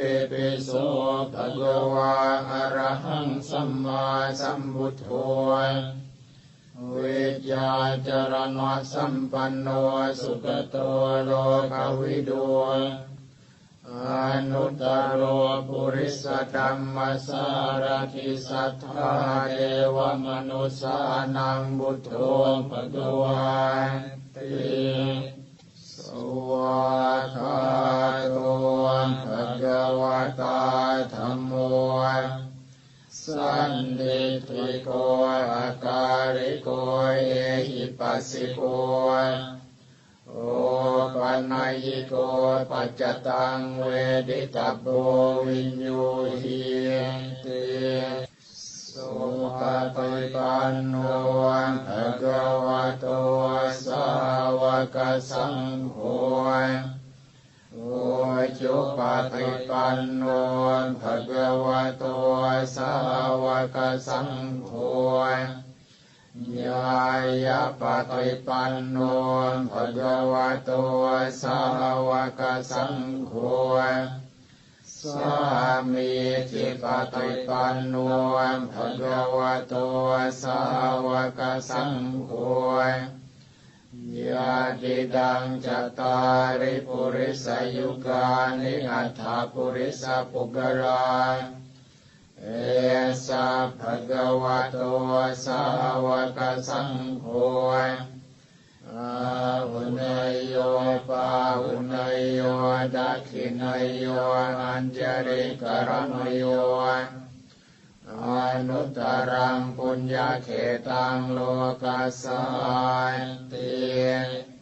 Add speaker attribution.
Speaker 1: ติปิโสภะคะวะอะระหังสัมมาสัมพุทโธวิจาจารณะสัมปันโนสุขโตโลกวิดูอนุตตรปุริสธรรมสารทิสัทธาเทวมนุสานังบุตโธภะคะวะติ ภะวะตาธัมโมสันติติโกอาการิโกเอหิปัสสิโกโอปัญญิโกปัจจตังเวดิตาโบวิญญูหิติสุปฏิปันโนภะคะวะโตสาวกสังโฆ โอจุ ปฏิปันโนภะคะวะโตสาวกสังโฆญายาปฏิปันโนภะคะวะโตสาวกสังโฆสามีจิปฏิปันโนภะคะวะโตสาวกสังโฆ ยาติดังจัตตาริปุริสยุกานิอัฏฐปุริสปุกราเอสะภะคะวะโตสาวกสังโฆอาหุนยโยปาหุนยโยดักขินยโยอัญจริกรณโย นุตตรังปุญญาเขตังโลกัสสันติ